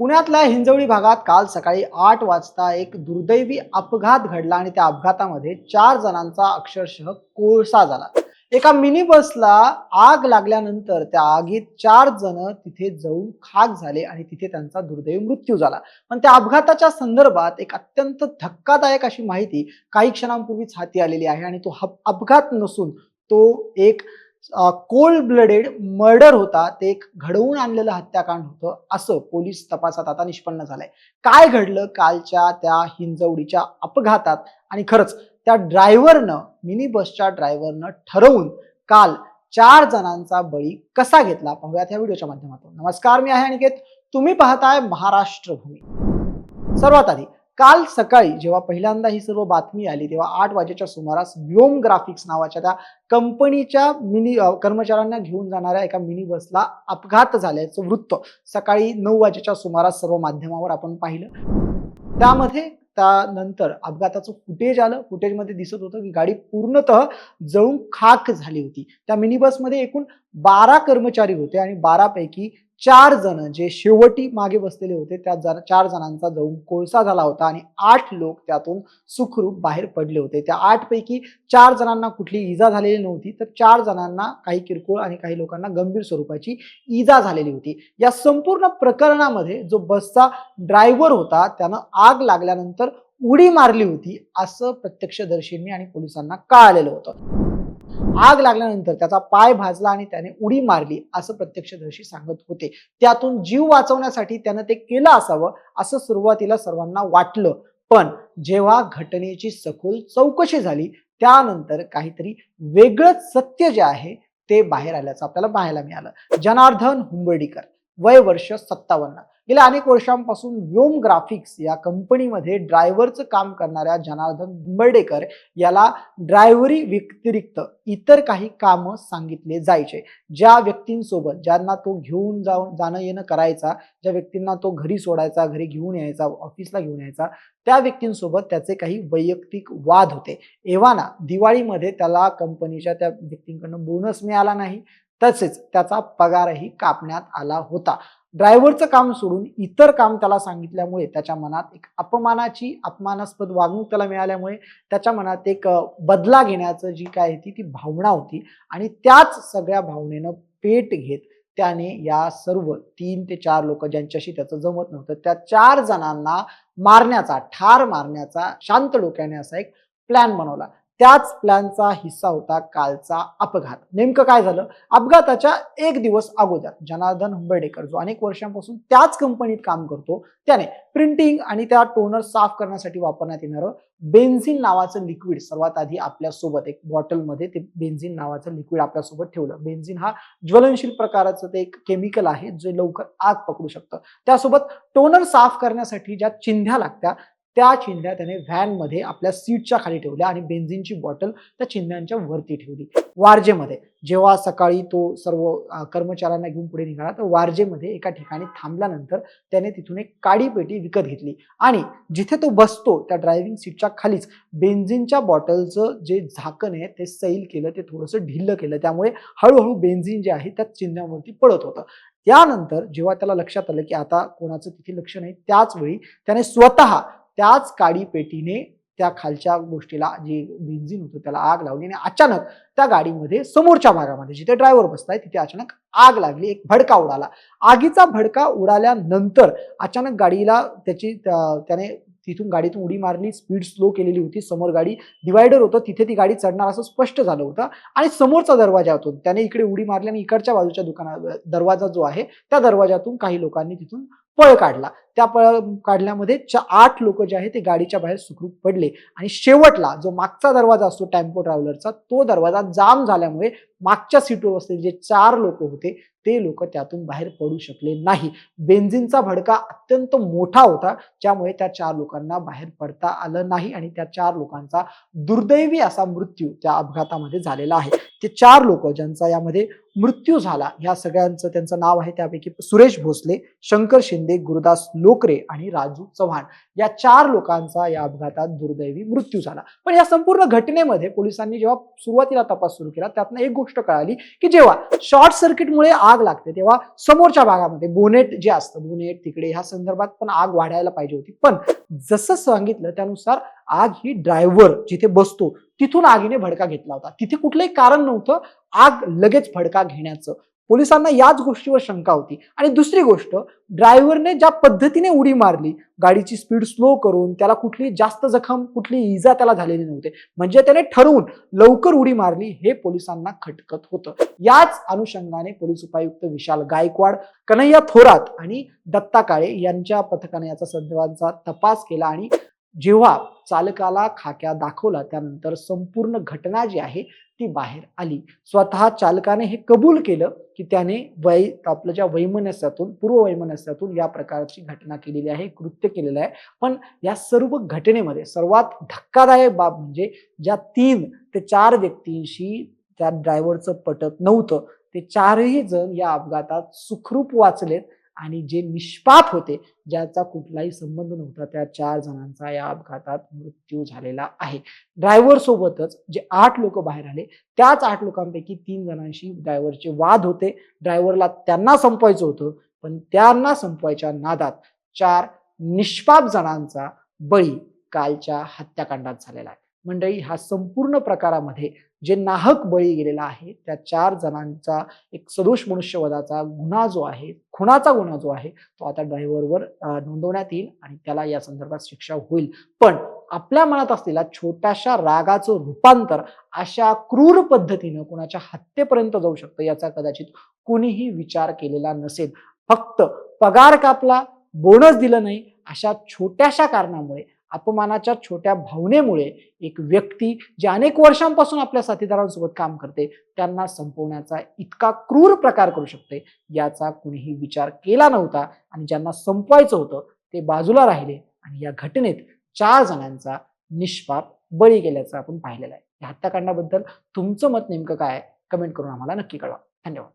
पुण्यातल्या हिंजवडी भागात काल सकाळी आठ वाजता एक दुर्दैवी अपघात घडला आणि त्या अपघातामध्ये चार जणांचा अक्षरशः कोळसा झाला. एका मिनी बसला आग लागल्यानंतर त्या आगीत चार जण तिथे जाऊन खाक झाले आणि तिथे त्यांचा दुर्दैवी मृत्यू झाला. पण त्या अपघाताच्या संदर्भात एक अत्यंत धक्कादायक अशी माहिती काही क्षणांपूर्वीच हाती आलेली आहे आणि तो अपघात नसून तो एक कोल्ड ब्लडेड मर्डर होता ते एक घडवून आणलेलं हत्याकांड होतं असं पोलीस तपासात आता निष्पन्न झालंय. काय घडलं? कालच्या त्या हिंजवडीच्या अपघातात आणि खरंच त्या ड्रायव्हरनं मिनी बसच्या ड्रायव्हरनं ठरवून काल चार जणांचा बळी कसा घेतला? पाहूयात या व्हिडिओच्या माध्यमातून. नमस्कार मी आहे अनिकेत. तुम्ही पाहताय महाराष्ट्र भूमी. सर्वात आधी काल सकाळी जेव्हा पहिल्यांदा ही सर्व बातमी आली तेव्हा आठ वाजेच्या सुमारास व्योम ग्राफिक्स नावाच्या त्या कंपनीच्या मिनी कर्मचाऱ्यांना घेऊन जाणाऱ्या एका मिनी बसला अपघात झाल्याचं वृत्त सकाळी नऊ वाजेच्या सुमारास सर्व माध्यमावर आपण पाहिलं. त्यामध्ये त्यानंतर अपघाताचं फुटेज आलं. फुटेजमध्ये दिसत होतं की गाडी पूर्णतः जळून खाक झाली होती. त्या मिनी बसमध्ये एकूण बारा कर्मचारी होते आणि बारापैकी चार जण जे शेवटी मागे बसलेले होते त्या जण- चार जणांचा जाऊन कोळसा झाला होता आणि आठ लोक त्यातून सुखरूप बाहेर पडले होते. त्या आठपैकी चार जणांना कुठली इजा झालेली नव्हती तर चार जणांना काही किरकोळ आणि काही लोकांना गंभीर स्वरूपाची इजा झालेली होती. या संपूर्ण प्रकरणामध्ये जो बसचा ड्रायव्हर होता त्यानं आग लागल्यानंतर उडी मारली होती असं प्रत्यक्षदर्शींनी आणि पोलिसांना कळालेलं होतं. आग लागल्यानंतर त्याचा पाय भाजला आणि त्याने उडी मारली असं प्रत्यक्षदर्शी सांगत होते. त्यातून जीव वाचवण्यासाठी त्यानं ते केलं असावं असं सुरुवातीला सर्वांना वाटलं. पण जेव्हा घटनेची सखोल चौकशी झाली त्यानंतर काहीतरी वेगळंच सत्य जे आहे ते बाहेर आल्याचं आपल्याला पाहायला मिळालं. जनार्दन हुंबर्डीकर वय वर्ष सत्तावन्न. गेल्या अनेक वर्षांपासून व्योम ग्राफिक्स या कंपनीमध्ये ड्रायव्हरचं काम करणाऱ्या जनार्दन हुंबर्डेकर याला ड्रायव्हरी व्यतिरिक्त इतर काही कामं सांगितले जायचे. ज्या व्यक्तींसोबत ज्यांना तो घेऊन जाऊन जाणं येणं करायचा ज्या व्यक्तींना तो घरी सोडायचा घरी घेऊन यायचा ऑफिसला घेऊन यायचा त्या व्यक्तींसोबत त्याचे काही वैयक्तिक वाद होते. एव्हाना दिवाळीमध्ये त्याला कंपनीच्या त्या व्यक्तींकडनं बोनस मिळाला नाही. तसेच त्याचा पगारही कापण्यात आला होता. ड्रायव्हरचं काम सोडून इतर काम त्याला सांगितल्यामुळे त्याच्या मनात एक अपमानाची अपमानास्पद वागणूक त्याला मिळाल्यामुळे त्याच्या मनात एक बदला घेण्याचं जी काय ती ती भावना होती आणि त्याच सगळ्या भावनेनं पेट घेत त्याने या सर्व तीन ते चार लोक ज्यांच्याशी त्याचं जमत नव्हतं त्या चार जणांना मारण्याचा ठार मारण्याचा शांत डोक्याने असा एक प्लॅन बनवला. त्याच प्लॅनचा हिस्सा होता कालचा अपघात. नेमकं काय झालं? अपघाताच्या एक दिवस अगोदर जनार्दन हुंबर्डेकर जो अनेक वर्षांपासून त्याच कंपनीत काम करतो त्याने प्रिंटिंग आणि त्या टोनर साफ करण्यासाठी वापरण्यात येणारं बेन्झिन नावाचं लिक्विड सर्वात आधी आपल्यासोबत एक बॉटलमध्ये ते बेन्झिन नावाचं लिक्विड आपल्यासोबत ठेवलं. बेन्झिन हा ज्वलनशील प्रकाराचं ते एक केमिकल आहे जे लवकर आग पकडू शकतं. त्यासोबत टोनर साफ करण्यासाठी ज्या चिंध्या लागत्या त्या चिंध्या त्याने व्हॅनमध्ये आपल्या सीटच्या खाली ठेवल्या आणि बेन्झिनची बॉटल त्या चिंध्यांच्या वरती ठेवली. वारजेमध्ये जेव्हा सकाळी तो सर्व कर्मचाऱ्यांना घेऊन पुढे निघाला तर वारजेमध्ये एका ठिकाणी थांबल्यानंतर त्याने तिथून एक काडी पेटी विकत घेतली. आणि जिथे तो बसतो त्या ड्रायव्हिंग सीटच्या खालीच बेन्झिनच्या बॉटलचं जे झाकण आहे ते सैल केलं ते थोडंसं ढिल्लं केलं. त्यामुळे हळूहळू बेन्झिन जे आहे त्या चिन्ह्यावरती पडत होतं. त्यानंतर जेव्हा त्याला लक्षात आलं की आता कोणाचं तिथे लक्ष नाही त्याच वेळी त्याने स्वतः त्याच काडी पेटीने त्या खालच्या गोष्टीला जे बेन्झिन होतं त्याला आग लावली आणि अचानक त्या गाडीमध्ये समोरच्या भागामध्ये जिथे ड्रायव्हर बसताय तिथे अचानक आग लागली एक भडका उडाला. आगीचा भडका उडाल्यानंतर अचानक गाडीला त्याची त्याने तिथून गाडीतून उडी मारली स्पीड स्लो केलेली होती समोर गाडी डिवायडर होतं तिथे ती गाडी चढणार असं स्पष्ट झालं होतं. आणि समोरचा दरवाजा होतो त्याने इकडे उडी मारली आणि इकडच्या बाजूच्या दुकाना दरवाजा जो आहे त्या दरवाजातून काही लोकांनी तिथून पळ काढला. त्या पळ काढल्यामध्ये आठ लोक जे आहे ते गाडीच्या बाहेर सुखरूप पडले. आणि शेवटला जो मागचा दरवाजा असतो टेम्पो ट्रॅव्हलरचा तो दरवाजा जाम झाल्यामुळे मागच्या सीटवर बसलेले जे चार लोक होते ते लोक त्यातून बाहेर पडू शकले नाही. बेन्झिनचा भडका अत्यंत मोठा होता ज्यामुळे त्या चार लोकांना बाहेर पडता आलं नाही आणि त्या चार लोकांचा दुर्दैवी असा मृत्यू त्या अपघातामध्ये झालेला आहे. ते चार लोक ज्यांचा यामध्ये मृत्यू झाला ह्या सगळ्यांचं त्यांचं नाव आहे त्यापैकी सुरेश भोसले शंकर शिंदे गुरुदास लोकरे आणि राजू चव्हाण. या चार लोकांचा या अपघातात दुर्दैवी मृत्यू झाला. पण या संपूर्ण घटनेमध्ये पोलिसांनी जेव्हा सुरुवातीला तपास सुरू केला त्यातनं एक गोष्ट कळाली की जेव्हा शॉर्ट सर्किटमुळे आग लागते तेव्हा समोरच्या भागामध्ये बोनेट जे असतं बोनेट तिकडे ह्या संदर्भात पण आग वाढायला पाहिजे होती. पण जसं सांगितलं त्यानुसार आग ही ड्रायव्हर जिथे बसतो तिथून आगीने भडका घेतला होता. तिथे कुठलंही कारण नव्हतं आग लगेच भडका घेण्याचं. पोलिसांना याच गोष्टीवर शंका होती. आणि दुसरी गोष्ट ड्रायव्हरने ज्या पद्धतीने उडी मारली गाडीची स्पीड स्लो करून त्याला कुठली जास्त जखम कुठली इजा त्याला झालेली नव्हते. म्हणजे त्याने ठरवून लवकर उडी मारली हे पोलिसांना खटकत होतं. याच अनुषंगाने पोलीस उपायुक्त विशाल गायकवाड कन्हैया थोरात आणि दत्ता काळे यांच्या पथकाने याचा संदर्भाचा तपास केला आणि जेव्हा चालकाला खाक्या दाखवला त्यानंतर संपूर्ण घटना जी आहे ती बाहेर आली. स्वतः चालकाने हे कबूल केलं की त्याने वै आपलं ज्या वैमनस्यातून पूर्व वैमनस्यातून या प्रकारची घटना केलेली आहे कृत्य केलेलं आहे. पण या सर्व घटनेमध्ये सर्वात धक्कादायक बाब म्हणजे ज्या तीन ते चार व्यक्तींशी त्या ड्रायव्हरचं पटत नव्हतं ते चारही जण या अपघातात सुखरूप वाचलेत. आणि जे निष्पाप होते ज्याचा कुठलाही संबंध नव्हता त्या चार जणांचा या अपघातात मृत्यू झालेला आहे. ड्रायव्हर सोबतच जे आठ लोक बाहेर आले त्याच आठ लोकांपैकी तीन जणांशी ड्रायव्हरचे वाद होते. ड्रायव्हरला त्यांना संपवायचं होतं पण त्यांना संपवायच्या नादात चार निष्पाप जणांचा बळी कालच्या हत्याकांडात झालेला आहे. मंडळी हा संपूर्ण प्रकारामध्ये जे नाहक बळी गेलेला आहे त्या चार जणांचा एक सदोष मनुष्यवधाचा गुन्हा जो आहे खुणाचा गुन्हा जो आहे तो आता ड्रायव्हरवर नोंदवण्यात येईल आणि त्याला या संदर्भात शिक्षा होईल. पण आपल्या मनात असलेला छोट्याशा रागाचं रूपांतर अशा क्रूर पद्धतीनं कोणाच्या हत्येपर्यंत जाऊ शकतं याचा कदाचित कोणीही विचार केलेला नसेल. फक्त पगार कापला बोनस दिलं नाही अशा छोट्याशा कारणामुळे अपमानाच्या छोट्या भावनेमुळे एक व्यक्ती जे अनेक वर्षांपासून आपल्या साथीदारांसोबत काम करते त्यांना संपवण्याचा इतका क्रूर प्रकार करू शकते याचा कुणीही विचार केला नव्हता आणि ज्यांना संपवायचं होतं ते बाजूला राहिले आणि या घटनेत चार जणांचा निष्पाप बळी गेल्याचं आपण पाहिलेलं आहे. या हत्याकांडाबद्दल तुमचं मत नेमकं काय कमेंट करून आम्हाला नक्की कळवा. धन्यवाद.